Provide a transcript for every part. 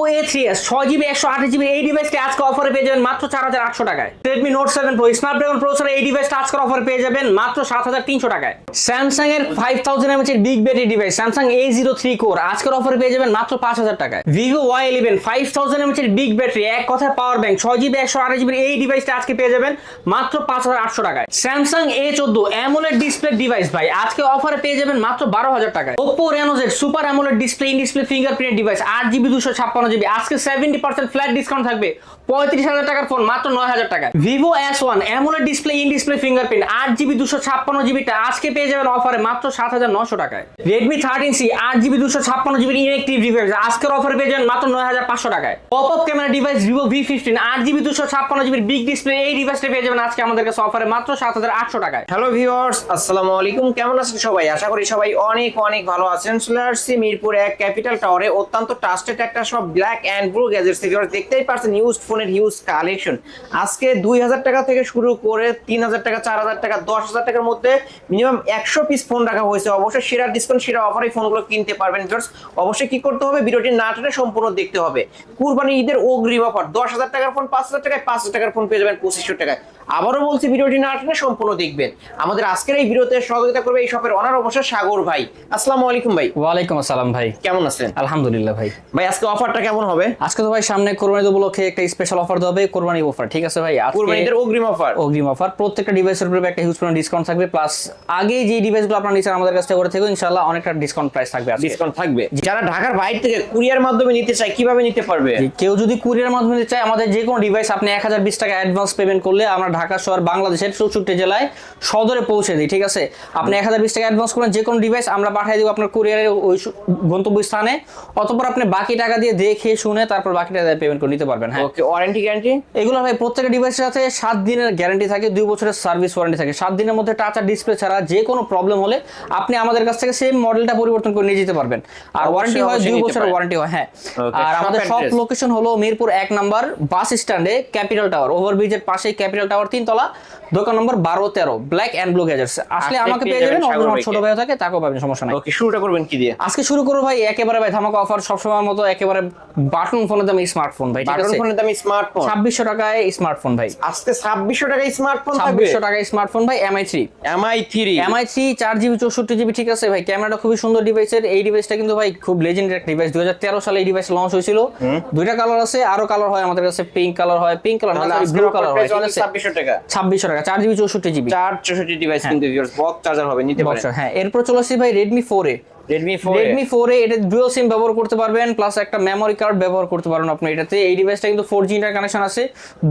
Oppo A three S ছয় GB একশো আট জিবি এই ডিভাইসটি আজকে অফারে পেয়ে যাবেন মাত্র চার হাজার আটশো টাকায়। Redmi Note seven Pro Snapdragon processor এই ডিভাইসটা আজকে অফারে পেয়ে যাবেন মাত্র সাত হাজার তিনশো টাকায়। স্যামসাং এর ফাইভ থাউজেন্ড এমএচ এর big battery device Samsung A zero three core আজকের অফারে পেয়ে যাবেন মাত্র পাঁচ হাজার টাকায়। Vivo Y eleven five thousand mAh এর বিগ ব্যাটারি এক কথায় পাওয়ার ব্যাংক ছয় জিবি একশো আট জিবির এই ডিভাইসটা আজকে পেয়ে যাবেন মাত্র পাঁচ হাজার আটশো টাকায়। স্যামসাং এ চোদ্দ অ্যামোলেড ডিসপ্লে ডিভাইস ভাই, আজকে অফারে পেয়ে যাবেন মাত্র বারো হাজার টাকায়। Oppo Reno Z super AMOLED display in display fingerprint device আট জিবি দুশো ছাপ্পান্ন জিবি, আজকে সেভেন্টি পার্সেন্ট ফ্ল্যাট ডিসকাউন্ট থাকবে। পঁয়ত্রিশ হাজার টাকার ফোন মাত্র নয় হাজার টাকা Vivo S one AMOLED display in display fingerprint আট জিবি, দুশো ছাপ্পান্ন জিবিটা আজকে পেয়ে যাবেন অফারে মাত্র সাত হাজার নশো টাকায়। রেডমি থার্টিন সি আট জিবি, দুশো ছাপ্পান্ন জিবির ইনেকটিভ ডিভাইস আজকের অফারে পেয়ে যাবেন মাত্র নয় হাজার পাঁচশো টাকায়। Pop up camera device Vivo V fifteen আট জিবি, দুশো ছাপ্পান্ন জিবির বিগ ডিসপ্লে এই ডিভাইসটা পেয়ে যাবেন আজকে আমাদের কাছে অফারে মাত্র সাত হাজার আটশো টাকায়। হ্যালো ভিউয়ার্স আসসালামু আলাইকুম। কেমন আছেন সবাই? আশা করি সবাই অনেক অনেক ভালো আছেন। চলে আসছি মিরপুর এক ক্যাপিটাল টাওয়ারে অত্যন্ত ট্রাস্টেড একটা সব ব্ল্যাক অ্যান্ড ব্লু গ্যাজেটস থেকে দেখতেই পারছেন ইউজ ফোনের ইউজ কালেকশন আজকে দুই হাজার টাকা থেকে শুরু করে তিন হাজার টাকা, চার হাজার টাকা, দশ হাজার টাকার মধ্যে মিনিমাম একশো পিস ফোন রাখা হয়েছে। অবশ্যই সেরা ডিসকাউন্ট সেরা অফারে ফোনগুলো কিনতে পারবেন। ভিউয়ার্স অবশ্যই কি করতে হবে? ভিডিওটি না টেনে সম্পূর্ণ দেখতে হবে। কুরবানি ঈদের অগ্রিম অফার দশ হাজার টাকার ফোন পাঁচ হাজার টাকায় পাঁচ হাজার টাকার ফোন পেয়ে যাবেন পঁচিশশো টাকায়। আবারও বলছি ভিডিওটি না টেনে সম্পূর্ণ দেখবেন। আমাদের আজকের এই ভিডিওতে সহযোগিতা করবে এই শপের অনার অবশ্যই সাগর ভাই। আসসালামু আলাইকুম ভাই। ওয়ালাইকুম আসসালাম ভাই। কেমন আছেন? আলহামদুলিল্লাহ ভাই। ভাই আজকে অফারটা কেমন হবে? আজকে তো ভাই সামনে কোরবানি উপলক্ষে একটা স্পেশাল অফার দেবে কোরবানি অফার ঠিক আছে ভাই? আজকে কুরবানি ঈদের অগ্রিম অফার অগ্রিম অফার প্রত্যেকটা ডিভাইসের উপরে একটা হিউজ পরিমাণ ডিসকাউন্ট থাকবে প্লাস আগে যে ডিভাইসগুলো আপনারা নিচ্ছেন আমাদের কাছ থেকে করে থেকে ইনশাআল্লাহ অনেকটা ডিসকাউন্ট প্রাইস থাকবে ডিসকাউন্ট থাকবে। যারা ঢাকার বাইরে থেকে কুরিয়ার মাধ্যমে নিতে চায় কীভাবে নিতে পারবে? কেউ যদি কুরিয়ার মাধ্যমে নিতে চায় আমাদের যে কোনো ডিভাইস আপনি এক হাজার বিশ টাকা অ্যাডভান্স পেমেন্ট করলে আমরা ঢাকা শহর বাংলাদেশের চৌষট্টি জেলায় সদরে পৌঁছে দিই ঠিক আছে? আপনি এক হাজার বিশ টাকা অ্যাডভান্স করেন যে কোনো ডিভাইস আমরা পাঠিয়ে দিব আপনার কুরিয়ারের ওই গন্তব্য স্থানে অতপর আপনি বাকি টাকা দিয়ে দেখে শুনে তারপর বাকি টাকা পেমেন্ট করে নিতে পারবেন হ্যাঁ। ওকে ওয়ারেন্টি গ্যারান্টি এগুলো ভাই প্রত্যেকটা ডিভাইসের সাথে সাত দিনের গ্যারান্টি থাকে দুই বছরের সার্ভিস ওয়ারেন্টি থাকে। সাত দিনের মধ্যে টাচ আর ডিসপ্লে ছাড়া যে কোনো প্রবলেম হলে আপনি আমাদের কাছ থেকে সেম মডেলটা পরিবর্তন করে নিয়ে যেতে পারবেন। আর ওয়ারেন্টি হয় দুই বছরের ওয়ারেন্টি হয় হ্যাঁ। আর আমাদের সব লোকেশন হলো মিরপুর এক নাম্বার বাস স্ট্যান্ডে ক্যাপিটাল টাওয়ার ওভারব্রিজের পাশেই ক্যাপিটাল টাওয়ার তিনতলা দোকান নম্বর বারো তেরো ব্ল্যাক অ্যান্ড ব্লু গ্যাজেটস আসলে আমাকে পেয়ে যাবেন ছোট ভাইকে। ভাই থাকে তাকেও পাবেন সমস্যা নাই। ওকে শুরুটা করবেন কি দিয়ে? আজকে শুরু করব ভাই একেবারে ভাই ধামাকা অফার সবসময় মতো একেবারে বাটন ফোনের দামে স্মার্টফোন ভাই বাটন ফোনের দামি স্মার্টফোন ছাব্বিশশো টাকায় স্মার্টফোন ভাই। আজকে ছাব্বিশশো টাকায় স্মার্টফোন ছাব্বিশশো টাকায় স্মার্টফোন ভাই Mi three Mi three Mi three চার জিবি চৌষট্টি জিবি ঠিক আছে ভাই? ক্যামেরাটা খুবই সুন্দর ডিভাইসের এই ডিভাইসটা কিন্তু ভাই খুব লেজেন্ডারি একটা ডিভাইস দুই সালে এই ডিভাইস লঞ্চ হয়েছিল। দুইটা কালার আছে আরও কালার হয় আমাদের কাছে পিঙ্ক কালার হয় পিঙ্ক কালার না ব্লু কালার হয় ঠিক আছে? ছাব্বিশশো টাকা। ছাব্বিশশো টাকা চার জিবি চৌষট্টি জিবি। চার চৌষট্টি ডিভাইস কিন্তু বক্স চার্জার হবে নিতে পারেন। হ্যাঁ এরপর চলে আসছি ভাই Redmi four A Redmi four Redmi four A এটা ডুয়াল সিম ব্যবহার করতে পারবেন প্লাস একটা মেমোরি কার্ড ব্যবহার করতে পারবেন আপনি এটাতে। এই ডিভাইসটা কিন্তু ফোর জি ইন্টার কানেকশন আছে।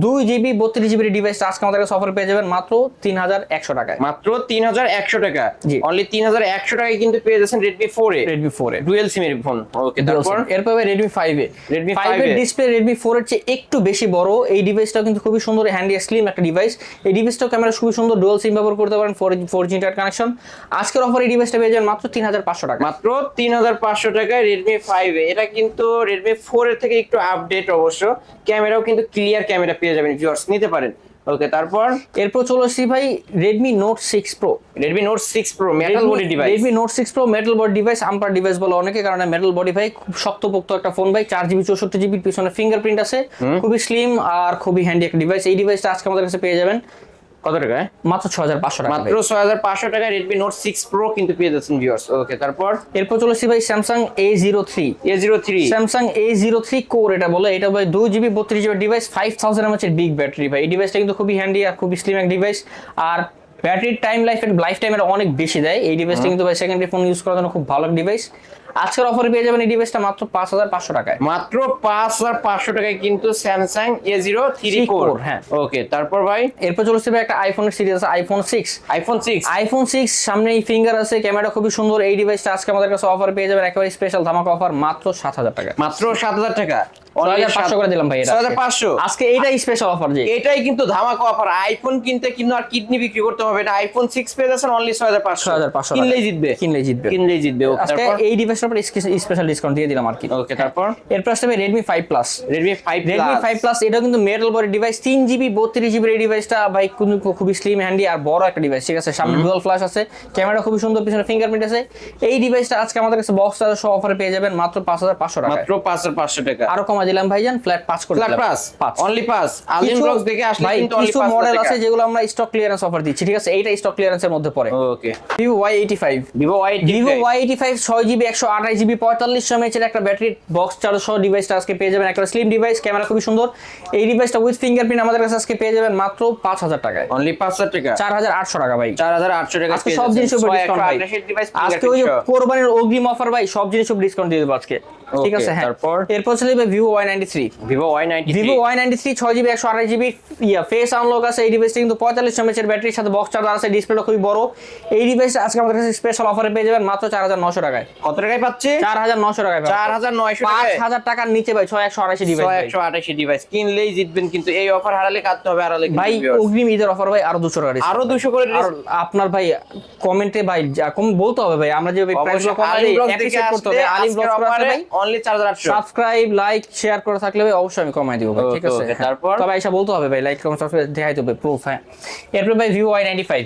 দুই জিবি বত্রিশ জিবি ডিভাইসটা আজকে আমাদের কাছে অফার পেয়ে যাবেন মাত্র তিন হাজার একশো টাকায়। মাত্র তিন হাজার একশো টাকা? জি। অনলি তিন হাজার একশো টাকায় কিন্তু পেয়ে যাচ্ছেন Redmi four A. Redmi four A. Dual সিমের ফোন ওকে তারপর? এরপর Redmi five A. Redmi five 5A এর ডিসপ্লে রেডমি ফোর এর চেয়ে একটু বেশি বড়। এই ডিভাইসটা কিন্তু খুবই সুন্দর হ্যান্ডি স্লিম একটা ডিভাইস এই ডিভাইসটাও ক্যামেরা খুবই সুন্দর ডুয়াল সিম ব্যবহার করতে পারেন four four G inter connection আজকের অফার এই ডিভাইসটা পেয়ে যাবেন মাত্র তিন হাজার পাঁচশো টাকা। মাত্র তিন হাজার পাঁচশো টাকায় রেডমি ফাইভ এটা কিন্তু রেডমি ফোর এর থেকে একটু আপডেট অবশ্য। ক্যামেরাও কিন্তু ক্লিয়ার ক্যামেরা পেয়ে যাবেন ভিউয়ার্স নিতে পারেন। ওকে তারপর এরপর চলে আসছি ভাই Redmi Note six Pro Redmi Note six Pro metal body device Redmi Note six Pro metal body device umpire device বলে অনেকে কারণে মেটাল বডি ভাই খুব শক্তপোক্ত একটা ফোন ভাই। চার জিবি চৌষট্টি জিবির পিছনে ফিঙ্গারপ্রিন্ট আছে। খুবই স্লিম আর খুবই হ্যান্ডি একটা ডিভাইস এই ডিভাইসটা আজকে আমাদের কাছে পেয়ে যাবেন। কত টাকায় মাত্র ছ হাজার পাঁচশো টাকা মাত্র ছয় হাজার পাঁচশো টাকায় রেডমি নোট সিক্স প্রো কিন্তু পেয়ে যাচ্ছেন ভিউয়ার্স ওকে তারপর? এরপর ভাই Samsung A zero three A zero three Samsung A zero three core এটা বলে এটা ভাই দুই জিবি বত্রিশ GB device five thousand mAh এর বিগ ব্যাটারি ভাই। এই ডিভাইসটা কিন্তু খুবই হ্যান্ডি আর খুবই স্লিম এক ডিভাইস আর ব্যাটারির টাইম লাইফ লাইফ টাইমের অনেক বেশি দেয়। এই ডিভাইসটা কিন্তু ভাই সেকেন্ডারি ফোন ইউজ করার জন্য খুব ভালো ডিভাইস আজকের অফার পেয়ে যাবেন এই ডিভাইসটা মাত্র পাঁচ হাজার পাঁচশো টাকায়। মাত্র পাঁচ হাজার পাঁচশো টাকায় কিন্তু Samsung A zero three core হ্যাঁ। ওকে তারপর ভাই? এরপর চলে আসছে একটা আইফোনের সিরিজ আছে iPhone six iPhone six iPhone six সামনে এই ফিঙ্গার আছে ক্যামেরা খুবই সুন্দর। এই ডিভাইসটা আজকে আমাদের কাছে অফার পেয়ে যাবেন একেবারে স্পেশাল ধামাকা অফার মাত্র সাত হাজার টাকা। মাত্র সাত হাজার টাকা। করে দিলাম ভাই এটা। ছয় হাজার পাঁচশো। আজকে এইটাই স্পেশাল অফার যে। এটাই কিন্তু ধামাকা অফার আইফোন কিনতে কিন্তু আর কিডনি বিক্রি করতে হবে না। আইফোন সিক্স পেয়ে যাচ্ছেন অনলি ছয় হাজার পাঁচশো। 6500 কিনলেই জিতবে। কিনলেই জিতবে। কিনলেই জিতবে। আজকে এই ডিভাইসটার উপর স্পেশাল ডিসকাউন্ট দিয়ে দিলাম আর কি। ওকে তারপর? এরপর আসবে Redmi five plus Redmi five Redmi five plus এটাও কিন্তু মেটাল বডি ডিভাইস তিন জিবি বত্রিশ জিবির এই ডিভাইসটা ভাই খুবই স্লিম হ্যান্ডি আর বড় একটা ডিভাইস ঠিক আছে? সামনে ডুয়াল ফ্ল্যাশ আছে। ক্যামেরা খুবই সুন্দর পিছনে ফিঙ্গারপ্রিন্ট আছে। এই ডিভাইসটা আজকে আমাদের কাছে বক্স চার্জার সহ অফারে পেয়ে যাবেন মাত্র পাঁচ হাজার পাঁচশো টাকা মাত্র পাঁচ হাজার পাঁচশো টাকা। আরও কম দিলাম ভাইজান ফ্ল্যাট পাঁচ করে ফ্ল্যাট পাস পাঁচ অনলি পাস আলিম ব্লগস দেখে আসলে কিন্তু অনলি কিছু মডেল আছে যেগুলো আমরা স্টক ক্লিয়ারেন্স অফার দিচ্ছি ঠিক আছে? এইটা স্টক ক্লিয়ারেন্সের মধ্যে পড়ে। Okay Vivo Y eighty five Vivo Y Vivo Y eighty five ছয় জিবি একশো আঠাশ জিবি পঁয়তাল্লিশ এমএচের একটা ব্যাটারি বক্স চার্জ সহ ডিভাইসটা আজকে পেয়ে যাবেন। একটা স্লিম ডিভাইস ক্যামেরা খুবই সুন্দর। এই ডিভাইসটা উইথ ফিঙ্গারপ্রিন্ট আমাদের কাছে আজকে পেয়ে যাবেন মাত্র পাঁচ হাজার টাকায়। অনলি পাঁচ হাজার টাকা? চার হাজার আটশো টাকা ভাই। চার হাজার আটশো টাকা আজকে সব জিনিসের উপর ডিসকাউন্ট ভাই। আজকে ওই কোরবানির অগ্রিম অফার ভাই সব জিনিসের উপর ডিসকাউন্ট দিয়ে দেবো আজকে। ঠিক আছে হ্যাঁ। তারপর? এরপর চলে যাবে Vivo Y ninety three Vivo Y ninety Vivo Y ninety three ছয় জিবি একশো আঠাশ জিবি ইয়া ফেস আনলক আছে এই ডিভাইসটা কিন্তু পঁয়তাল্লিশ এমএচের ব্যাটারির সাথে বক্স চার্জার আছে ডিসপ্লেটা খুবই বড়। এই ডিভাইসটা আজকে আমাদের কাছে স্পেশাল অফারে পেয়ে যাবেন মাত্র চার হাজার নশো টাকায়। কত টাকায় পাচ্ছে? চার হাজার নশো টাকায়। চার হাজার নয়শো পাঁচ হাজার টাকার নিচে ভাই ছয় একশো আড়াইশি ডিভাইস একশো আঠাশি ডিভাইস কিনলেই জিতবেন কিন্তু এই অফার হারালে কাটতে হবে হারালে ভাই অগ্রিম ঈদের অফার ভাই আরও দুশো টাকা আরও দুশো করে আর আপনার ভাই কমেন্টে ভাই বলতে হবে ভাই আমরা যে প্রাইস অবশ্যই কমাই করতে হবে। আলিম অফারে ভাই। অনলি চার হাজার আটশো। সাবস্ক্রাইব লাইক শেয়ার করে থাকলে ভাই অবশ্যই আমি কমাই দিব ভাই ঠিক আছে। তারপর? তবে এসে বলতে হবে ভাই লাইক কমেন্ট সাবস্ক্রাইব দেখাই দেবে প্রুফ হ্যাঁ। এরপর ভাই Vivo Y ninety five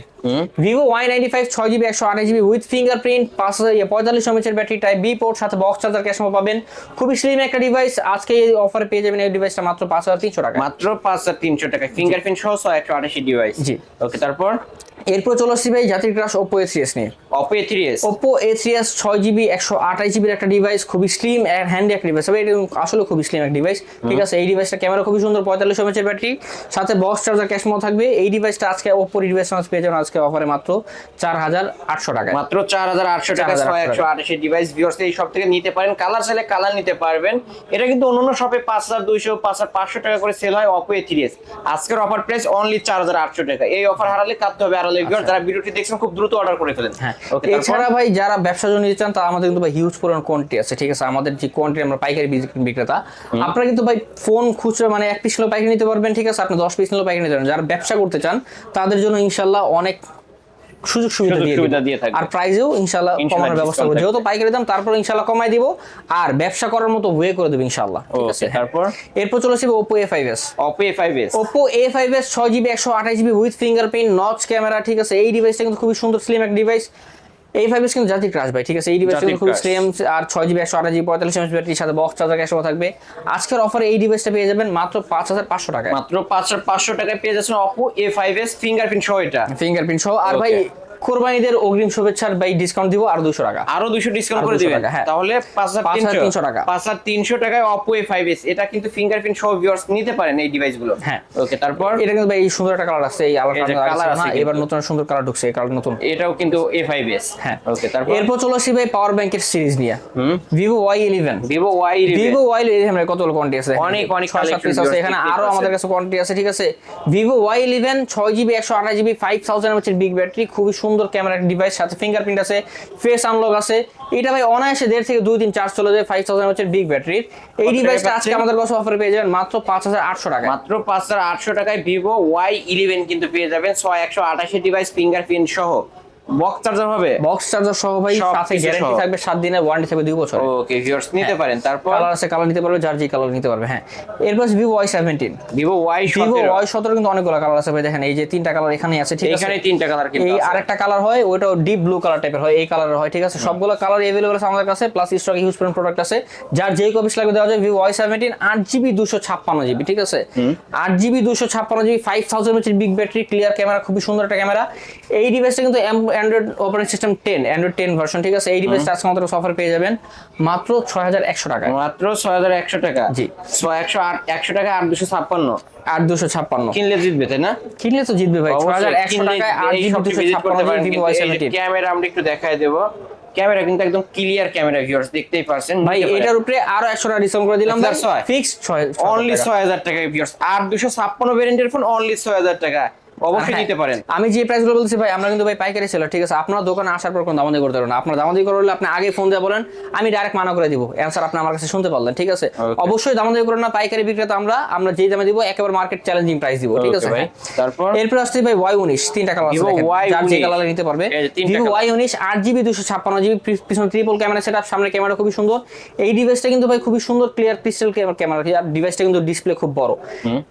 Vivo Y ninety five ছয় জিবি একশো আঠাশ জিবি উইথ ফিঙ্গারপ্রিন্ট পাঁচ হাজার ইয়ে, পঁয়তাল্লিশ এমএচের ব্যাটারি টাইপ বি পোর্ট সাথে বক্স চার্জার ক্যাশমো পাবেন। খুবই স্লিম একটা ডিভাইস আজকে এই অফারে পেয়ে যাবেন এই ডিভাইসটা মাত্র পাঁচ হাজার তিনশো টাকা মাত্র পাঁচ হাজার তিনশো টাকা ফিঙ্গারপ্রিন্ট সহ একশো আঠাশি ডিভাইস জি। ওকে তারপর? এরপর চলে আসছি ভাই জাতির ক্রাশ ওপো এ সিএস নিয়ে। Oppo A three S Oppo A three S ছয় জিবি একশো আঠাশ জিবির একটা ডিভাইস খুবই স্লিম অ্যান্ড হ্যান্ডি একটা ডিভাইস তবে এটা আসলে খুবই স্লিম একটা ডিভাইস ঠিক আছে এই ডিভাইসটা ক্যামেরা খুবই সুন্দর পঁয়তাল্লিশ এমএচের ব্যাটারি সাথে বক্স চার্জার ক্যাশমো থাকবে। এই ডিভাইসটা আজকে ওপো ডিভাইস পেয়ে যাবেন। আজকে অফারে মাত্র চার হাজার আটশো টাকায় মাত্র চার হাজার আটশো টাকা ছয় একশো আঠাশি ডিভাইস ভিউর্স এই সব থেকে নিতে পারেন। কালার চাইলে কালার নিতে পারবেন। এটা কিন্তু অন্যান্য শপে পাঁচ হাজার দুইশো পাঁচ হাজার পাঁচশো টাকা করে সেল হয় অপো এ থ্রি এস আজকের অফার প্রাইস অনলি চার হাজার আটশো টাকা। এই অফার হারালে কাটতে হবে আড়ালে ভিউর্স যারা ভিডিওটি দেখছেন খুব দ্রুত অর্ডার করে ফেলেন। হ্যাঁ। এছাড়া ভাই যারা ব্যবসা জন্য নিতে চান তা আমাদের কিন্তু ভাই হিউজ পরিমাণ কোয়ান্টিটি আছে। ঠিক আছে আমাদের যে কোয়ান্টিটি আমরা পাইকারি বিক্রেতা আপনারা কিন্তু ভাই ফোন খুচরা মানে এক পিস নিলেও পাইকারি নিতে পারবেন ঠিক আছে? আপনি দশ পিস নিলেও পাইকারি নিতে পারবেন। যারা ব্যবসা করতে চান তাদের জন্য ইনশাল্লাহ অনেক সুযোগ সুবিধা দিয়ে থাকবে। আর ইনশাল্লাহ কমানোর ব্যবস্থা করব। যেহেতু পাইকারি দাম তারপর ইনশাল্লাহ কমাই দিব। আর ব্যবসা করার মতো ওয়ে করে দেবো ঠিক আছে? তারপর? এরপর চলে আসবে Oppo A five S Oppo A five S Oppo A five S ছয় জিবি একশো আঠাশ GB with fingerprint notch camera ঠিক আছে? এই ডিভাইসটা কিন্তু খুবই সুন্দর স্লিম একটা ডিভাইস এই ফাইভ এস কিন্তু জাতি ক্রাস ভাই ঠিক আছে? এই ডিভাইস জাতির কিন্তু খুবই crush। স্লিম আর ছয় জিবি একশো আঠাশ জিবি পঁয়তাল্লিশ এমএস ব্যাটারির সাথে বক্স চার্জার ক্যাশও থাকবে। আজকের অফারে এই ডিভাইসটা পেয়ে যাবেন মাত্র পাঁচ হাজার পাঁচশো টাকা মাত্র পাঁচ হাজার পাঁচশো টাকায় পেয়ে যাচ্ছেন Oppo A five S fingerprint সহ এটা। ফিঙ্গারপ্রিন্ট সহ। আর ভাই. কোরবানিদের অগ্রিম শুভেচ্ছার ভাই ডিসকাউন্ট দিব আর দুশো টাকা। আরও দুশো ডিসকাউন্ট করে দিবেন। হ্যাঁ। তাহলে পাঁচ হাজার 5,300 তিনশো। টাকা। পাঁচ হাজার তিনশো টাকায় অপো এ ফাইভ এস এটা কিন্তু ফিঙ্গারপ্রিন্ট সহ ভিউয়ার্স নিতে পারেন এই ডিভাইসগুলো হ্যাঁ। ওকে তারপর? এটা কিন্তু ভাই এই সুন্দর একটা কালার আছে এই আলাদা colour আছে এবার নতুন সুন্দর কালার ঢুকছে এই কালার নতুন। এটাও কিন্তু এ ফাইভ এস হ্যাঁ। ওকে তারপর? এরপর চলে আসি ভাই পাওয়ার ব্যাংকের সিরিজ নিয়ে। হুম। Vivo Y eleven Vivo Y Vivo Y eleven কতগুলো কোয়ান্টি আছে? অনেক, অনেক piece আছে। এখানে আরও আমাদের কাছে কোয়ান্টি আছে ঠিক আছে? ভিভো ওয়াই ইলেভেন ছয় জিবি একশো আঠাশ জিবি ফাইভ থাউজেন্ড এমএচের বিগ ব্যাটারি খুবই সুন্দর ক্যামেরা ডিভাইস সাথে ফিঙ্গারপ্রিন্ট আছে ফেস আনলক আছে। এটা ভাই অনায়াসে দেড় থেকে দুই দিন চার্জ চলে যায় ফাইভ থাউজেন্ড হচ্ছে বিগ ব্যাটারির এই ডিভাইসটা আজকে আমাদের কাছে অফার পেয়ে যাবেন মাত্র পাঁচ হাজার আটশো টাকা মাত্র পাঁচ হাজার আটশো টাকায় ভিভো ওয়াই ইলেভেন কিন্তু পেয়ে যাবেন ছয় একশো আঠাশি ডিভাইস ফিঙ্গারপ্রিন্ট সহ। বক্স চার্জার হবে? বক্স চার্জার সহ ভাই সাথে গ্যারান্টি থাকবে সাত দিনের ওয়ারেন্টি থাকবে দুই বছর ওকে ভিউয়ার্স নিতে পারেন। তারপর? কালার আছে কালার নিতে পারবে যার যে কালার নিতে পারবে হ্যাঁ। এরপর Vivo Y seventeen Vivo Y Vivo Y সতেরো কিন্তু অনেকগুলো কালার আছে ভাই দেখেন এই যে তিনটা কালার এখানে আছে ঠিক আছে? এখানে তিনটা কালার কিন্তু এই আরেকটা কালার হয় ওইটাও ডিপ ব্লু কালার টাইপের হয় এই কালারের হয় ঠিক আছে? সবগুলো কালার এভেলেবল আছে আমাদের কাছে প্লাস স্টক ইউজ করেন প্রোডাক্ট আছে। যার যেই কপিস লাগবে দেওয়া যায় ভিভো ওয়াই সেভেন্টিন আট জিবি দুশো ছাপ্পান্ন জিবি ঠিক আছে? আট জিবি দুশো ছাপ্পান্ন GB five thousand big battery clear camera খুবই সুন্দর একটা ক্যামেরা এই ডিভাইসটা কিন্তু Android operating system ten Android ten version ঠিক আছে? এই ডিভাইসটা আজকে আমাদের অফার পেয়ে যাবেন মাত্র ছয় হাজার একশো টাকায়। মাত্র ছয় হাজার একশো টাকা? জি। ছয় একশো আট একশো টাকা আট দুশো ছাপ্পান্ন? আট দুশো ছাপ্পান্ন। কিনলে জিতবে তাই না? কিনলে তো জিতবে ভাই ছয় হাজার একশো টাকায় আট দুশো ছাপ্পান্ন ক্যামেরা আমরা একটু দেখায় দেবো। ক্যামেরা কিন্তু একদম ক্লিয়ার ক্যামেরা ভিউয়ার্স দেখতেই পারছেন ভাই এটার উপরে আরও একশো টাকা ডিসকাউন্ট করে দিলাম That's why. ফিক্স ছয় অনলি ছয় হাজার টাকা ভিউয়ার্স আর দুশো ছাপ্পান্ন ভ্যারিয়েন্টের ফোন অনলি ছয় হাজার টাকা অবশ্যই হ্যাঁ, নিতে পারেন। আমি যে প্রাইসগুলো বলছি ভাই আমরা কিন্তু ভাই পাইকারি সেলার ঠিক আছে? আপনার দোকানে আসার পর কোনো দামাদি করতে পারবেন না। আপনার দামাদি করলে আপনি আগে ফোন দিয়ে বলেন আমি ডাইরেক্ট মানা করে দিব। অ্যান্সার আপনি আমার কাছে শুনতে পারলেন ঠিক আছে? অবশ্যই দামাদি করেন না পাইকারি বিক্রেতা আমরা আমরা যেই দামে দিব একেবারে মার্কেট চ্যালেঞ্জিং প্রাইস দিব ঠিক আছে ভাই। তারপর? এরপর আসছে ভাই ওয়াই উনিশ তিনটা কালার আছে। Y19 যার যে কালার নিতে পারবে। যে ভিভো ওয়াই উনিশ আট জিবি দুশো ছাপ্পান্ন জিবি পিছনে ট্রিপল ক্যামেরা সেট সামনে ক্যামেরা খুবই সুন্দর। এই ডিভাইসটা কিন্তু ভাই খুবই সুন্দর ক্লিয়ার ক্রিস্টাল ক্যামেরা আর ডিভাইসটা কিন্তু ডিসপ্লে খুব বড়।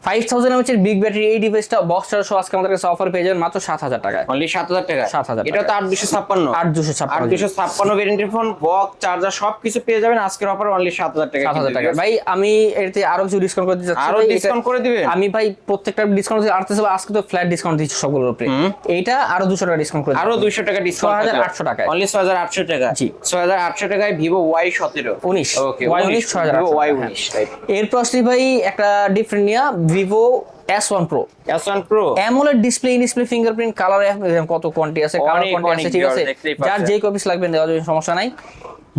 ফাইভ থাউজেন্ড এমএচের বিগ ব্যাটারি এই ডিভাইসটা বক্স সহ আজকে আমাদের কাছে অফার পেয়ে যাবেন মাত্র সাত হাজার টাকায়। অনলি সাত হাজার টাকা 7,000 এটা তো আট দুশো ছাপ্পান্ন। আট দুশো আট ছাপ্পান্ন দুশো ছাপ্পান্ন ভেরিয়েন্টের ফোন বক্স চার্জার সবকিছু পেয়ে যাবেন। আজকের অফার অনলি সাত হাজার টাকা সাত হাজার টাকা ভাই আমি এতে আরও কিছু ডিসকাউন্ট করে দিতে চাচ্ছি। আরও ডিসকাউন্ট করে দিবেন? আমি ভাই প্রত্যেকটা ডিসকাউন্ট আটতে আজকে তো ফ্ল্যাট ডিসকাউন্ট দিচ্ছি সবগুলোর উপরে। এইটা আরও দুশো টাকা ডিসকাউন্ট করে আরও দুইশো টাকা ডিসকাউন্ট 6,800 টাকায়। অনলি ছয় হাজার আটশো টাকা। জি। ছয় হাজার আটশো টাকায় ভিভো ওয়াই সতেরো। উনিশ। ওকে ওয়াই উনিশ ছয় হাজার ওয়াই আটশো টাকা, উনিশ হ্যাঁ। এরপর আসছি ভাই একটা ডিফারেন্ট নিয়া Vivo S one Pro S one Pro AMOLED display display fingerprint colour কত কোয়ান্টি আছে কালার কোয়ান্টি আছে ঠিক আছে? যার যে কপিস লাগবে দেওয়া যাবে সমস্যা নাই।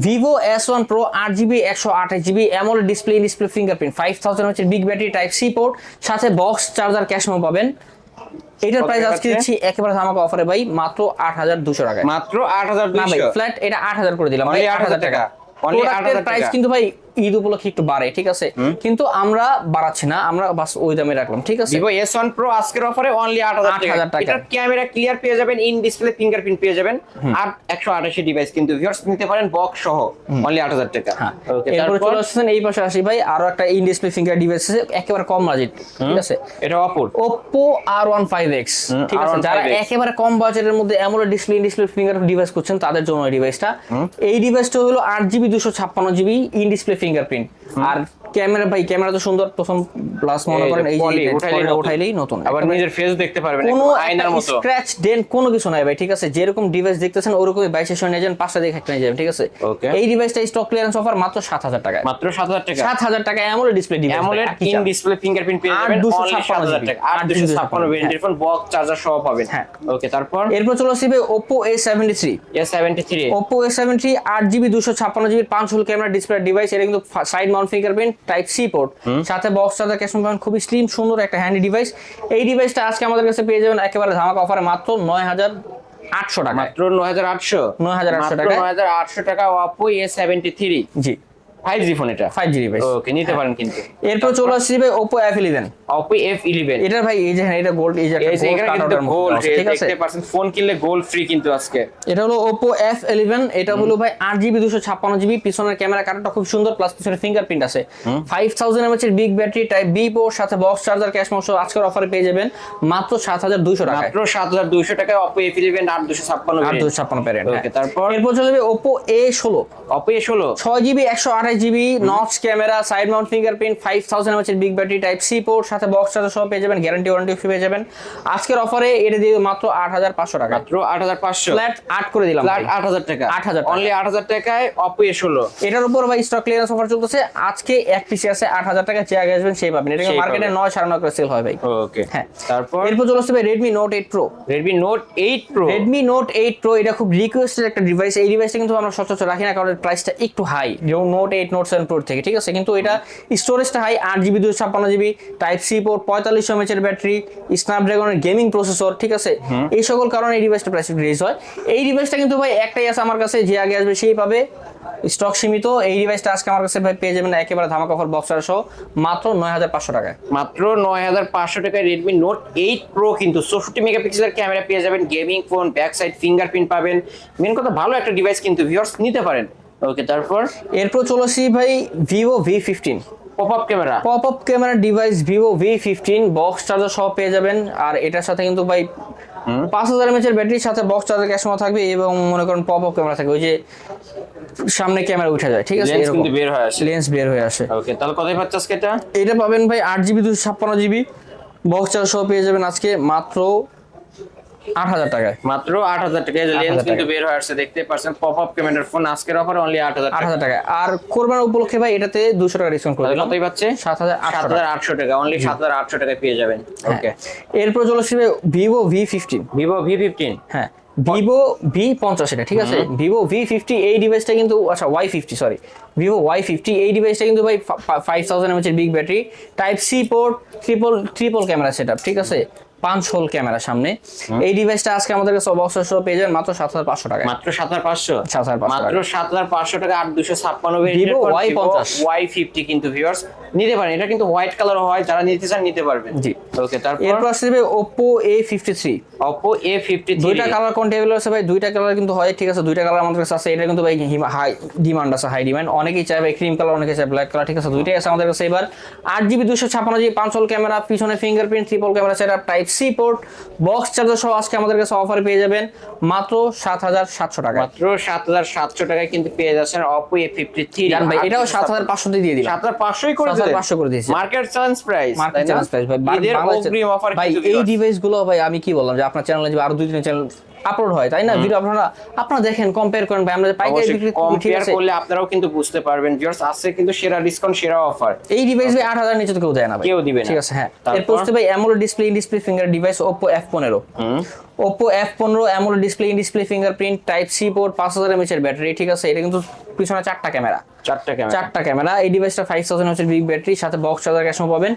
ভিভো এস ওয়ান প্রো আট জিবি একশো আঠাশ GB AMOLED display display fingerprint five thousand হচ্ছে big battery type C port সাথে বক্স চার্জার ক্যাশ মো পাবেন। এটার প্রাইস টাকা আজকে? দিচ্ছি একেবারে ধামাকা অফারে ভাই মাত্র আট হাজার দুশো টাকায়। মাত্র আট হাজার না ভাই দুইশো? ফ্ল্যাট এটা আট হাজার করে দিলাম ভাই Only আট হাজার 8,000 টাকা। টাকা। প্রোডাক্টের প্রাইস কিন্তু ভাই ঈদ উপলক্ষে একটু বাড়ে ঠিক আছে? কিন্তু আমরা বাড়াচ্ছি না আমরা বাস ওই দামে রাখলাম ঠিক আছে? ভিভো এস ওয়ান প্রো আজকের অফারে অনলি আট হাজার টাকা। এটার ক্যামেরা ক্লিয়ার পেয়ে যাবেন ইন ডিসপ্লে ফিঙ্গারপ্রিন্ট পেয়ে যাবেন আর একশো আঠাশি ডিভাইস কিন্তু ভিউয়ার্স নিতে পারেন বক্স সহ অনলি আট হাজার টাকা। হ্যাঁ। এরপরে চলে আসছেন এই পাশে আসি ভাই আরও একটা ইন ডিসপ্লে ফিঙ্গার ডিভাইস আছে একেবারে কম বাজেট ঠিক আছে? এটা অপর Oppo R15X হুম, ঠিক আছে? যারা একেবারে কম বাজেটের মধ্যে AMOLED display display finger device করছেন তাদের জন্য এই ডিভাইসটা এই ডিভাইসটা হলো আট জিবি দুশো ছাপ্পান্ন জিবি ইন ডিসপ্লে ফিঙ্গারপ্রিন্ট আর ক্যামেরা ভাই ক্যামেরা তো সুন্দর প্রথম প্লাস মনে করেন এই যে উঠাইলেই নতুন। আবার নিজের ফেস দেখতে পারবেন কোনো আয়নার মতো। স্ক্র্যাচ ডেন্ট কোনো কিছু নাই ভাই ঠিক আছে? যেরকম ডিভাইস দেখতেছেন ওরকমই বাইশে নিয়ে যান পাঁচটা দেখে একটা নিয়ে যাবেন ঠিক আছে. এই ডিভাইসটা স্টক ক্লিয়ারেন্স অফার মাত্র সাত হাজার টাকায়। মাত্র সাত হাজার টাকা। সাত হাজার টাকা AMOLED display device AMOLED in display fingerprint পেয়ে যাবেন দুশো ছাপ্পান্ন হাজার টাকা। আট আট দুশো ছাপ্পান্ন ফোন বক্স চার্জার সহ পাবেন। হ্যাঁ। ওকে তারপর? এরপর চলে আসবে Oppo A73 S seventy three Oppo A73 আট জিবি দুশো ছাপ্পান্ন জিবি পাঁচ হোল ক্যামেরা ডিসপ্লে ডিভাইস এটা কিন্তু side mount fingerprint type C port সাথে বক্স চার্জার ক্যাশ পাবেন খুবই স্লিম সুন্দর একটা হ্যান্ডি ডিভাইস এই ডিভাইসটা আজকে আমাদের কাছে পেয়ে যাবেন একেবারে ধামাকা অফারে মাত্র নয় হাজার আটশো টাকা মাত্র নয় হাজার আটশো। 9,800 টাকা নয় হাজার আটশো টাকা Oppo A seventy three G. Five G phone এটা। ফাইভ জি ডিভাইস ওকে নিতে পারেন কিন্তু। এরপর চলে আসছে ভাই Oppo F11 Oppo F eleven এটার ভাই এই যে হ্যাঁ এটা গোল্ড এই যে এখানে কিন্তু গোল্ড ঠিক আছে? দেখতে পাচ্ছেন ফোন কিনলে গোল্ড ফ্রি কিন্তু আজকে। এটা হলো Oppo F11 এটা হলো ভাই আট জিবি দুশো ছাপ্পান্ন জিবি পিছনের ক্যামেরা খুব সুন্দর প্লাস পিছনে ফিঙ্গারপ্রিন্ট আছে। ফাইভ থাউজেন্ড এমএচ এর বিগ ব্যাটারি টাইপ পোর্ট সাথে বক্স চার্জার ক্যাশ আজকের অফারে পেয়ে যাবেন মাত্র সাত হাজার দুইশো টাকায়। মাত্র সাত হাজার দুইশো টাকায় আট দুশো ছাপ্পান্ন প্যারেন্ট ওকে তারপর? এরপর চলে যাবে Oppo A ষোলো। অপো এ ষোলো। ছয় জিবি একশো আঠাশ GB notch camera side mount fingerprint five thousand big battery type C port সাথে বক্স চার্জার সহ পেয়ে যাবেন গ্যারান্টি ওয়ারেন্টি পেয়ে যাবেন। আজকের অফারে এটা দিয়ে মাত্র আট হাজার পাঁচশো টাকা মাত্র আট হাজার পাঁচশো। ফ্ল্যাট আট করে দিলাম ফ্ল্যাট আট হাজার টাকা। 8,000 টাকা। অনলি আট হাজার টাকায় অপো এটার উপর ভাই স্টক ক্লিয়ারেন্স অফার চলতেছে। আজকে এক পিসে আছে আট হাজার টাকা চেয়ে আগে আসবেন সেই পাবেন। এটা মার্কেটে নয় সাড়ে নয় করে সেল হয় ভাই। ওকে হ্যাঁ। তারপর? এরপর চলে Redmi Note eight Pro Redmi Note eight Pro Redmi Note eight Pro এটা খুব রিকোয়েস্টেড একটা ডিভাইস এই ডিভাইসটা কিন্তু আমরা সচরাচর রাখি না কারণ প্রাইসটা একটু হাই যেমন Note eight Note seven Pro থেকে ঠিক আছে? কিন্তু এটা স্টোরেজটা হাই আট জিবি দুশো ছাপ্পান্ন জিবি টাইপ সি পোর্ট পঁয়তাল্লিশশো এমএচের ব্যাটারি স্ন্যাপড্রাগনের গেমিং প্রসেসর ঠিক আছে? এই সকল কারণে এই ডিভাইসটা প্রাইস রেজ হয়। এই ডিভাইসটা কিন্তু ভাই একটাই আছে আমার কাছে যে আগে আসবে সেই পাবে। স্টক সীমিত এই ডিভাইসটা আজকে আমার কাছে ভাই পেয়ে যাবেন একেবারে ধামাকা অফার বক্সার সহ মাত্র নয় হাজার পাঁচশো টাকায়। মাত্র নয় হাজার পাঁচশো টাকায় রেডমি নোট এইট প্রো কিন্তু চৌষট্টি মেগাপিক্সেলের ক্যামেরা পেয়ে যাবেন gaming phone back side fingerprint পাবেন। মেন কথা ভালো একটা ডিভাইস কিন্তু ভিউয়ার্স নিতে পারেন। ওকে তারপর? এরপর চলে আসি ভাই Vivo V fifteen pop up camera pop up camera device Vivo V fifteen box charger সহ পেয়ে যাবেন। আর এটার সাথে কিন্তু ভাই পাঁচ হাজার এমএচ এর ব্যাটারির সাথে বক্স চার্জার ক্যাশমা থাকবে এবং মনে করেন পপ আপ ক্যামেরা থাকবে। ওই যে সামনে ক্যামেরা উঠে যায় ঠিক আছে? লেন্স কিন্তু বের হয়ে আসে। লেন্স বের হয়ে আসে। ওকে তাহলে কতই পাচ্ছে আজকে এটা? এটা পাবেন ভাই আট জিবি দুশো ছাপ্পান্ন জিবি বক্স চার্জার সহ পেয়ে যাবেন আজকে মাত্র আট হাজার টাকায়। মাত্র আট হাজার টাকা লেন্স কিন্তু বের হয়ে আসছে দেখতে পাচ্ছেন পপ আপ ক্যামেরার ফোন আজকের অফার অনলি আট হাজার আট টাকা হাজার টাকায়। আর কোরবান উপলক্ষে ভাই এটাতে দুশো টাকা ডিসকাউন্ট করে কতই পাচ্ছে? সাত হাজার সাত হাজার আটশো টাকা অনলি সাত হাজার আটশো টাকায় পেয়ে যাবেন। ওকে এরপর চলে আসবে Vivo V fifteen Vivo V fifteen হ্যাঁ ভিভো ভি পঞ্চাশ এটা ঠিক আছে? ভিভো ভি ফিফটি এই ডিভাইসটা কিন্তু আচ্ছা Y fifty sorry Vivo Y fifty এই ডিভাইসটা কিন্তু ভাই ফাইভ থাউজেন্ড এমএচ এর big battery type C port triple triple camera set ঠিক আছে? পাঁচ হোল ক্যামেরা সামনে। এই ডিভাইসটা আজকে আমাদের কাছে অবশ্যই সহ পেয়ে যাবেন মাত্র সাত হাজার পাঁচশো টাকা মাত্র সাত হাজার পাঁচশো? 7,500 মাত্র সাত হাজার পাঁচশো টাকা আর দুশো ছাপ্পান্ন Vivo Y50 ওয়াই ফিফটি কিন্তু ভিউয়ার্স নিতে পারেন এটা কিন্তু হোয়াইট কালার হয় যারা নিতে চান নিতে পারবেন। জি। ওকে তারপর? এরপর A fifty three Oppo A53 দুইটা কালার কন্টেবল আছে ভাই? দুইটা কালার কিন্তু হয় ঠিক আছে দুইটা কালার আমাদের কাছে আছে এটা কিন্তু ভাই হাই ডিমান্ড আছে হাই ডিমান্ড অনেকেই চায় ভাই ক্রিম কালার অনেকে চায় ব্ল্যাক কালার ঠিক আছে দুইটাই আছে আমাদের কাছে এবার। আট জিবি দুশো ছাপান্ন জিবি পাঁচল ক্যামেরা পিছনে fingerprint triple camera set type C port box charger সহ আজকে আমাদের কাছে অফার পেয়ে যাবেন মাত্র সাত হাজার সাতশো টাকা মাত্র সাত হাজার সাতশো টাকায় কিন্তু পেয়ে যাচ্ছেন Oppo A53 জান ভাই এটাও সাত হাজার পাঁচশো দিয়ে দিলাম। সাত হাজার পাঁচশোই করে 7,500 করে দিয়েছি। Market chance price market challenge price ভাই। এই ডিভাইসগুলো ভাই আমি কি বললাম যে আপনার চ্যানেলে যে আরও দুই তিন চ্যানেল আপলোড হয় তাই না? ভিডিও আপনারা আপনারা দেখেন কম্পেয়ার করেন ভাই আমরা পাইকারি বিক্রি কম্পেয়ার করলে আপনারাও কিন্তু বুঝতে পারবেন ভিউয়ার্স আছে কিন্তু সেরা ডিসকাউন্ট সেরা অফার এই ডিভাইস ভাই আট হাজার নিচে তো কেউ দেয় না ভাই। কেউ দিবে না। ঠিক আছে হ্যাঁ? এরপর হচ্ছে ভাই AMOLED display in display finger device পনেরো। ওপো এফ পনেরো AMOLED display in display fingerprint type C port পাঁচ হাজার এমএচের ব্যাটারি ঠিক আছে? এটা কিন্তু পিছনে চারটা ক্যামেরা চারটা ক্যামেরা চারটা ক্যামেরা এই ডিভাইসটা ফাইভ থাউজেন্ড হচ্ছে বিগ ব্যাটারি সাথে বক্স চার্জার ক্যাশও পাবেন।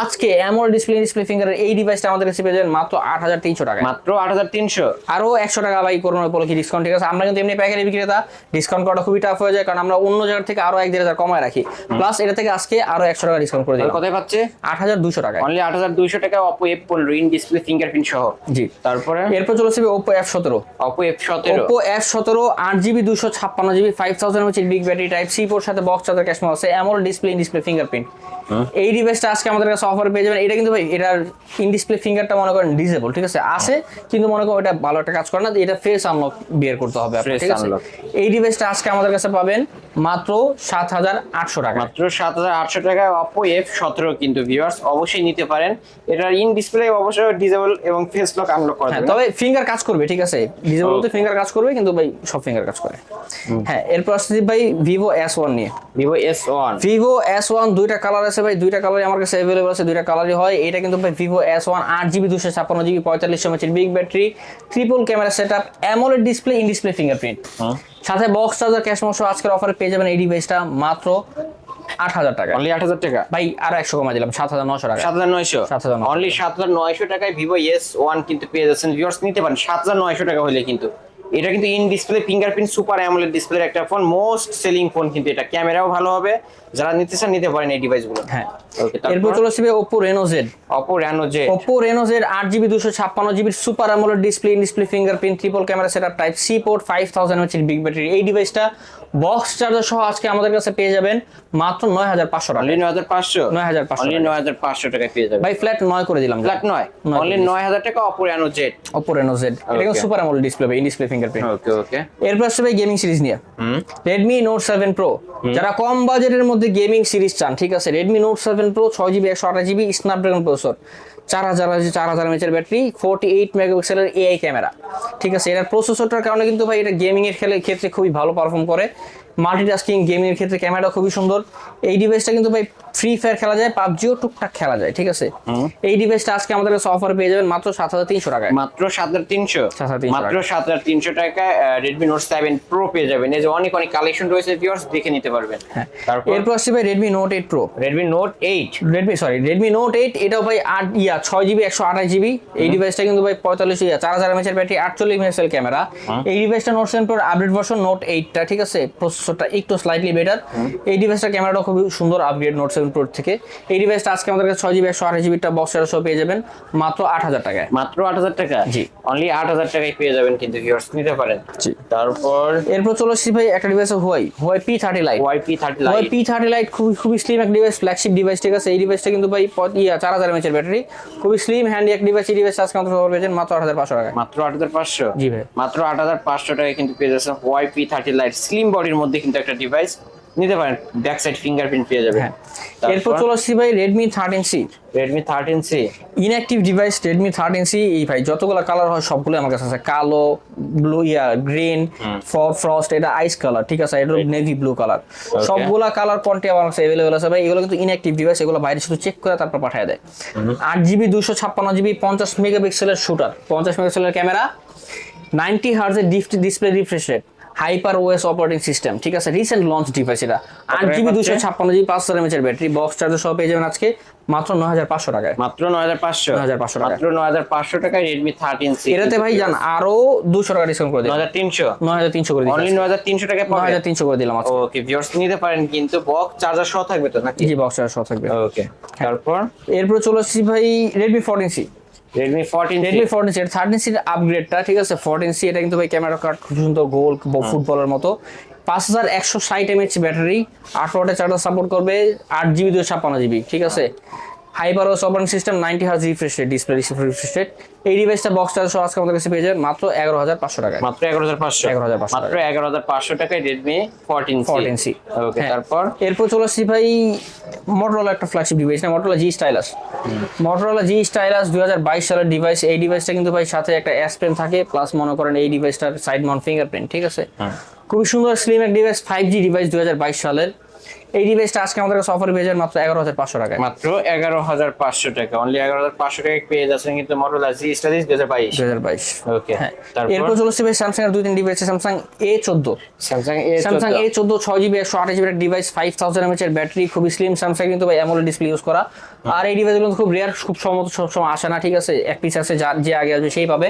আজকে অ্যামোলেড ডিসপ্লে ডিসপ্লে ফিঙ্গারের এই ডিভাইসটা আমাদের কাছে পেয়ে যাবেন মাত্র আট হাজার তিনশো টাকা মাত্র আট হাজার তিনশো। আরও একশো টাকা বাই করোনা উপলক্ষে ডিসকাউন্ট ঠিক আছে? আমরা কিন্তু এমনি পাইকারি বিক্রেতা ডিসকাউন্ট করাটা খুবই টাফ হয়ে যায় কারণ আমরা অন্য জায়গা থেকে আরও এক দেড় হাজার কমায় রাখি। প্লাস এটা থেকে আজকে আরও একশো টাকা ডিসকাউন্ট করে দিলাম। কোথায় পাচ্ছে? আট হাজার দুশো টাকা অনলি আট হাজার দুইশো টাকা অপো এফ পনেরো ইন ডিসপ্লে ফিঙ্গারপ্রিন্ট সহ। জি। তারপরে? এরপর চলেছে ওপো এফ সতেরো। অপো এফ সতেরো। ওপো এফ সতেরো আট জিবি দুশো ছাপ্পান্ন জিবি ফাইভ থাউজেন্ড হচ্ছে big battery type C four সাথে বক্স চার্জার ক্যাশমো আছে। এমন ডিসপ্লে ইন ডিসপ্লে ফিঙ্গারপ্রিন্ট এই ডিভাইসটা আজকে আমাদের কাছে অফার পেয়ে যাবেন। এটা কিন্তু ভাই এটার ইন ডিসপ্লে ফিঙ্গারটা মনে করেন ডিজেবল ঠিক আছে? আছে কিন্তু মনে করেন এটা ভালো একটা কাজ করে না এটা ফেস আনলক বের করতে হবে ঠিক আছে? এই ডিভাইসটা আজকে আমাদের কাছে পাবেন মাত্র সাত হাজার আটশো টাকা মাত্র সাত হাজার আটশো টাকায় অপো এফ সতেরো কিন্তু ভিউয়ার্স অবশ্যই নিতে পারেন। এটার ইন ডিসপ্লে অবশ্যই ডিজেবল এবং ফেস লক আনলক করা হ্যাঁ তবে ফিঙ্গার কাজ করবে ঠিক আছে? ডিজেবল তো ফিঙ্গার কাজ করবে কিন্তু ভাই সব ফিঙ্গার কাজ করে। হ্যাঁ এরপর আসছে ভাই ভিভো এস ওয়ান নিয়ে। Vivo S one Vivo S one দুইটা কালার আছে ভাই দুইটা কালারই আমার কাছে অ্যাভেলেবল আছে দুইটা কালারই হয়। এটা কিন্তু ভাই ভিভো এস ওয়ান আট জিবি দুশো ছাপ্পান্ন জিবি পঁয়তাল্লিশ এমএচের big battery triple camera set up AMOLED display in display fingerprint সাথে বক্স চার্জার ক্যাশ মশো আজকের অফারে পেয়ে যাবেন এই ডিভাইসটা মাত্র আট হাজার টাকা। অনলি আট হাজার টাকা? ভাই আরও একশো কমা দিলাম সাত হাজার নশো টাকা। সাত হাজার নয়শো? 7,900 অনলি সাত হাজার নয়শো টাকায় ভিভো এস ওয়ান কিন্তু পেয়ে যাচ্ছেন। ভিউয়ার্স নিতে পারেন সাত হাজার নয়শো টাকা হলে কিন্তু। এটা কিন্তু in display fingerprint super AMOLED ডিসপ্লের একটা ফোন মোস্ট সেলিং ফোন কিন্তু এটা। ক্যামেরাও ভালো হবে যারা নিতে চান নিতে পারেন এই ডিভাইসগুলো হ্যাঁ। ওকে এরপর চলে আসবে Oppo Reno Z Oppo Reno Z আট জিবি দুশো ছাপ্পান্ন জিবির super AMOLED display display fingerprint triple camera set type C port five thousand হচ্ছে বিগ ব্যাটারি এই ডিভাইসটা বক্স চার্জার সহ আজকে আমাদের কাছে পেয়ে যাবেন মাত্র নয় হাজার পাঁচশো টাকা অনলি নয় হাজার পাঁচশো 9,500 অনলি নয় হাজার পাঁচশো টাকায় পেয়ে যাবেন। ভাই ফ্ল্যাট নয় করে দিলাম। ফ্ল্যাট নয়? অনলি করে নয় হাজার টাকা Oppo Reno Z Oppo Reno Z এটা সুপার আমোলেড ডিসপ্লে ভাই ডিসপ্লে ফিঙ্গারপ্রিন্ট ওকে ওকে এরপর ভাই গেমিং সিরিজ নিয়ে। রেডমি নোট সেভেন প্রো যারা কম বাজেটের মধ্যে গেমিং সিরিজ চান, ঠিক আছে? রেডমি নোট সেভেন প্রো ছয় জিবি একশো আঠাশ জিবি স্ন্যাপড্রাগন প্রসেসর চার হাজার চার হাজার এমএচের ব্যাটারি ফোর্টি এইট মেগাপিক্সেলের এআই ক্যামেরা ঠিক আছে? এটার প্রসেসরটার কারণে কিন্তু ভাই এটা গেমিংয়ের খেলে ক্ষেত্রে খুবই ভালো পারফর্ম করে। মাল্টিটাস্কিং গেমিং এর ক্ষেত্রে ক্যামেরা খুবই সুন্দর। এই ডিভাইসটা কিন্তু ভাই ফ্রি ফায়ার খেলা যায় পাবজিও টুকটাক খেলা যায় ঠিক আছে? এই ডিভাইসটা আজকে আমাদের কাছে অফার পেয়ে যাবেন মাত্র সাত হাজার তিনশো টাকায়। মাত্র সাত হাজার তিনশো? মাত্র সাত হাজার তিনশো টাকায় রেডমি নোট সেভেন প্রো পেয়ে যাবেন। এই যে অনেক অনেক কালেকশন রয়েছে ভিউয়ার্স দেখে নিতে পারবেন। হ্যাঁ। তারপর? এরপর আসছে ভাই Redmi Note eight Pro Redmi Note eight Redmi sorry Redmi Note eight এটাও ভাই আট ইয়া ছয় জিবি একশো আঠাশ জিবি এই ডিভাইসটা কিন্তু ভাই পঁয়তাল্লিশ ইয়া চার হাজার এমএচের ব্যাটারি আটচল্লিশ মেগাপিক্সেল ক্যামেরা এই ডিভাইসটা নোট সেভেন প্রোর আপডেট ভার্সন নোট এইটটা ঠিক আছে? প্রসেসরটা একটু স্লাইটলি বেটার এই ডিভাইসটা ক্যামেরাটা খুবই সুন্দর আপগ্রেড নোট সেভেন প্রোর থেকে। এই ডিভাইসটা আজকে আমাদের কাছে ছয় জিবি একশো আঠাশ জিবিটা বক্স সহ পেয়ে যাবেন। মাত্র আট হাজার টাকায়। মাত্র আট হাজার টাকা? জি। অনলি আট হাজার টাকায় পেয়ে যাবেন কিন্তু ভিউয়ার্স নিতে পারেন। জি। তারপর? এরপর চলে আসছি ভাই একটা device Huawei Huawei P thirty lite YP thirty Y lite P thirty lite খুবই খুবই স্লিম এক ডিভাইস ফ্ল্যাগশিপ ডিভাইস ঠিক আছে? এই ডিভাইসটা কিন্তু ভাই প- ইয়া চার হাজার এমএচের ব্যাটারি খুবই স্লিম হ্যান্ডি এক ডিভাইস এই ডিভাইস আজকে আমাদের খবর পেয়েছেন মাত্র আট হাজার পাঁচশো টাকায়। মাত্র আট হাজার পাঁচশো? জি ভাই। মাত্র আট হাজার পাঁচশো টাকায় কিন্তু পেয়ে যাচ্ছেন ওয়াইপি থার্টি লাইট স্লিম বডির মধ্যে কিন্তু একটা ডিভাইস নিতে পারেন ব্যাক সাইড ফিঙ্গারপ্রিন্ট পেয়ে যাবেন। হ্যাঁ। এরপর চলে আসছি ভাই Redmi thirteen C Redmi thirteen C inactive device Redmi thirteen C এই ভাই যতগুলো কালার হয় সবগুলো আমার কাছে আছে। কালো ব্লু ইয়া গ্রিন ফর ফ্রস্ট এটা আইস কালার ঠিক আছে? এটা নেভি ব্লু কালার সবগুলা কালার কোয়ান্টি আমার কাছে অ্যাভেলেবল আছে ভাই। এগুলো কিন্তু ইনঅ্যাক্টিভ ডিভাইস এগুলো বাইরে শুধু চেক করে তারপর পাঠিয়ে দেয়। আট জিবি দুশো ছাপ্পান্ন জিবি পঞ্চাশ মেগাপিক্সেলের শুটার পঞ্চাশ মেগাপিক্সেলের camera ninety হার্জের display refresh rate hyper OS operating system ঠিক আছে? রিসেন্ট লঞ্চ ডিভাইস এটা। আট জিবি দুশো ছাপ্পান্ন জিবি পাঁচ হাজার এমএচের ব্যাটারি বক্স চার্জার সহ পেয়ে যাবেন আজকে মাত্র নয় হাজার পাঁচশো টাকায়। মাত্র নয় হাজার পাঁচশো? 9,500 টাকা। মাত্র নয় হাজার পাঁচশো টাকায় রেডমি থার্টিন সি এটাতে ভাই জান আরও দুশো টাকা ডিসকাউন্ট করে দিলাম। হাজার তিনশো? নয় হাজার তিনশো করে অনলি দিলাম নয় হাজার তিনশো টাকায় নয় হাজার তিনশো করে দিলাম ওকে ভিউয়ার্স নিতে পারেন কিন্তু বক্স চার্জার সহ থাকবে তো নাকি? জি বক্স চার্জার সহ থাকবে। ওকে তারপর? এরপর চলে আসছি ভাই Redmi fourteen C Redmi fourteen Redmi fourteen set thirteen C আপগ্রেডটা ঠিক আছে? ফোরটিন সি এটা কিন্তু ভাই ক্যামেরা কার্ড খুব সুন্দর গোল ফুটবলের মতো। পাঁচ হাজার একশো ষাট এমএচ ব্যাটারি আট ওয়াটের চার্জার সাপোর্ট করবে আট জিবি দুশো ছাপ্পান্ন জিবি ঠিক আছে? Hyper OS operating system ninety hertz refresh rate display refresh rate এই ডিভাইসটা বক্স সহ আজকে আমাদের কাছে পেয়ে যাবেন মাত্র এগারো হাজার পাঁচশো টাকায়। মাত্র এগারো হাজার পাঁচশো। 11,500 মাত্র এগারো হাজার পাঁচশো টাকায় রেডমি ফোরটিন 14C ওকে হ্যাঁ। তারপর? এরপর চলে আসছি ভাই মোটরোলা একটা ফ্ল্যাগশিপ ডিভাইস না Motorola G Stylus Motorola G Stylus দুই হাজার বাইশ সালের ডিভাইস এই ডিভাইসটা কিন্তু ভাই সাথে একটা এস পেন থাকে প্লাস মনে করেন এই ডিভাইসটার সাইড মাউন্ট ফিঙ্গারপ্রিন্ট ঠিক আছে? খুবই সুন্দর স্লিম এক ডিভাইস ফাইভ জি ডিভাইস দুই হাজার বাইশ সালের। এই ডিভাইসটা আজকে আমাদের কাছে অফার পেয়ে যাবেন মাত্র এগারো হাজার পাঁচশো টাকায়। মাত্র এগারো হাজার পাঁচশো টাকা। অনলি এগারো হাজার পাঁচশো টাকা পেয়ে যাচ্ছেন কিন্তু মোটরোলা জি স্টাডিজ দুই হাজার বাইশ। দুই হাজার বাইশ। ওকে হ্যাঁ। এরপর চলে আসছে স্যামসাং এর দুই তিন ডিভাইস স্যামসাং এ চোদ্দ। স্যামসাং এ স্যামসাং এ চোদ্দ ছয় জিবি একশো আঠাশ GB device five thousand mAh এর ব্যাটারি খুবই স্লিম স্যামসাং কিন্তু ভাই অ্যামোলেড ডিসপ্লে ইউজ করা। আর এই ডিভাইসগুলো খুব রেয়ার খুব সম্ভবত সবসময় আসে না ঠিক আছে? এক পিস আছে যা যে আগে আসবে সেই পাবে।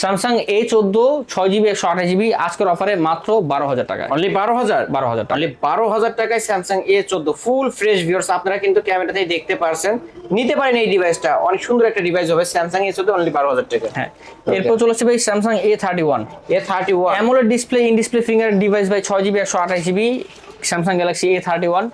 স্যামসাং এ চোদ্দ ছয় জিবি একশো আঠাশ জিবি আজকের অফারে মাত্র বারো হাজার টাকা অনলি বারো হাজার? বারো হাজার টাকা। অনলি বারো হাজার টাকায় স্যামসাং এ চোদ্দ ফুল ফ্রেশ ভিউর্স আপনারা কিন্তু ক্যামেরাতেই দেখতে পারছেন। নিতে পারেন এই ডিভাইসটা অনেক সুন্দর একটা ডিভাইস হবে স্যামসাং এ চোদ্দ অনলি বারো হাজার টাকা। হ্যাঁ। এরপর চলে আসছে ভাই Samsung A thirty one A thirty one AMOLED display in display finger device ভাই ছয় জিবি একশো আঠাশ GB Samsung Galaxy A thirty one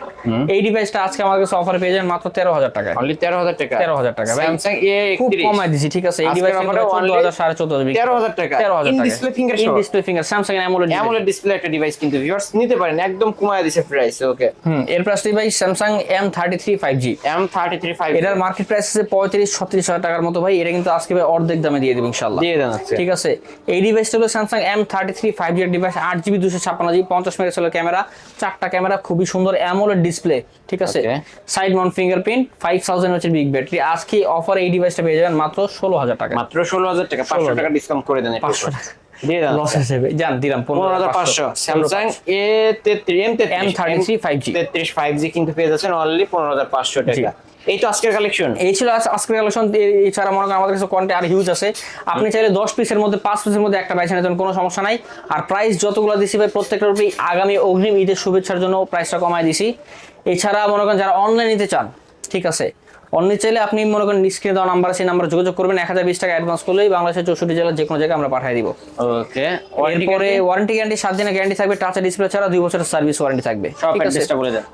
এই ডিভাইসটা আজকে আমার কাছে অফারে পেয়ে যাবেন মাত্র তেরো হাজার টাকায়। অনলি তেরো হাজার টাকা? তেরো হাজার টাকা। স্যামসাং এ খুব কমাই দিছি ঠিক আছে? এই ডিভাইস এ চোদ্দ হাজার সাড়ে চোদ্দ হাজার তেরো হাজার টাকা। তেরো হাজার টাকা display finger in display finger Samsung AMOLED AMOLED display একটা ডিভাইস কিন্তু ভিউয়ার্স নিতে পারেন একদম কমায় দিছে প্রাইস ওকে হুম এর প্রাইসটি ভাই Samsung M thirty three five G M thirty three five এটার মার্কেট প্রাইস আছে পঁয়ত্রিশ ছত্রিশ হাজার টাকার মতো ভাই এটা কিন্তু আজকে ভাই অর্ধেক দামে দিয়ে দেবো ইনশাল্লাহ দিয়ে দেন ঠিক আছে? এই ডিভাইসটা হলো Samsung M thirty three five G device আট জিবি দুশো ছাপ্পান্ন জিবি পঞ্চাশ মেগাপিক্সেলের ক্যামেরা চারটা ক্যামেরা খুবই সুন্দর অ্যামোলেড ডিসপ্লে ঠিক আছে. Side mount fingerprint five thousand হচ্ছে বিগ ব্যাটারি আজকে অফার এই ডিভাইসটা পেয়ে যাবেন মাত্র ষোলো হাজার টাকা। মাত্র ষোলো হাজার টাকা পাঁচশো টাকা ডিসকাউন্ট করে দেন পাঁচশো টাকা। দিয়ে দেন। লস হিসেবে। জান দিলাম পনেরো হাজার পাঁচশো। স্যামসাং এ তেত্রিশ এম তেত্রিশ ফাইভ জি তেত্রিশ ফাইভ জি কিন্তু পেয়ে যাচ্ছেন অনলি পনেরো হাজার পাঁচশো টাকা। এই তো আজকের কালেকশন এই ছিল আজ- আজকের কালেকশন এছাড়া মনে করেন আমাদের কাছে কোয়ান্টি আর হিউজ আছে। আপনি চাইলে দশ পিসের মধ্যে পাঁচ পিসের মধ্যে একটা বাইছে নেবেন কোনো সমস্যা নাই। আর প্রাইস যতগুলো দিছি ভাই প্রত্যেকটার উপরেই আগামী অগ্রিম ঈদের শুভেচ্ছার জন্য প্রাইসটা কমায় দিছি। এছাড়া মনে করেন যারা অনলাইন নিতে চান ঠিক আছে অনলাইন চাইলে আপনি মনে করেন স্ক্রিনে দেওয়া নাম্বার সেই নাম্বার যোগাযোগ করবেন এক হাজার বিশ টাকা অ্যাডভান্স করলেই বাংলাদেশের চৌষট্টি জেলার যে কোনো জায়গায় আমরা পাঠিয়ে দিব। ওকে এরপরে ওয়ারেন্টি গ্যারান্টি সাত দিনের গ্যারান্টি থাকবে টাচের ডিসপ্লে ছাড়া দুই বছরের সার্ভিস ওয়ারেন্টি থাকবে।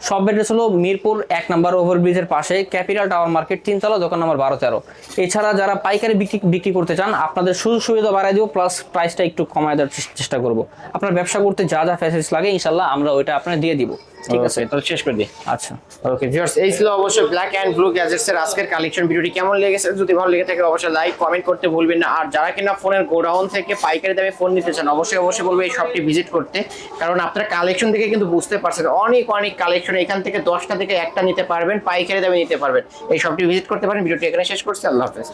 সব অ্যাড্রেস হলো মিরপুর এক নম্বর ওভারব্রিজের পাশে ক্যাপিটাল টাওয়ার মার্কেট তিনতলা দোকান নম্বর বারো তেরো। এছাড়া যারা পাইকারি বিক্রি বিক্রি করতে চান আপনাদের সুযোগ সুবিধা বাড়াই দিব প্লাস প্রাইসটা একটু কমায় দেওয়ার চেষ্টা করব। আপনার ব্যবসা করতে যা যা ফ্যাসিলিটিস লাগে ইনশাল্লাহ আমরা ওইটা আপনার দিয়ে দিব। ঠিক আছে তাহলে শেষ করে দিই। আচ্ছা ওকে ভিউয়ার্স এই ছিল অবশ্যই ব্ল্যাক অ্যান্ড ব্লু গ্যাজেটস এর আজকের কালেকশন ভিডিওটি কেমন লেগেছে? যদি ভালো লেগে থাকে অবশ্যই লাইক কমেন্ট করতে ভুলবেন না। আর যারা কিনা ফোনের গোডাউন থেকে পাইকারি দামে ফোন নিতে চান অবশ্যই অবশ্যই বলব এই শপটি ভিজিট করতে। কারণ আপনারা কালেকশন দেখে কিন্তু বুঝতে পারছেন অনেক অনেক কালেকশন এখান থেকে দশটা থেকে একটা নিতে পারবেন পাইকারি দামে নিতে পারবেন। এই শপটি ভিজিট করতে পারেন। ভিডিওটি এখানে শেষ করছি। আল্লাহ হাফেজ।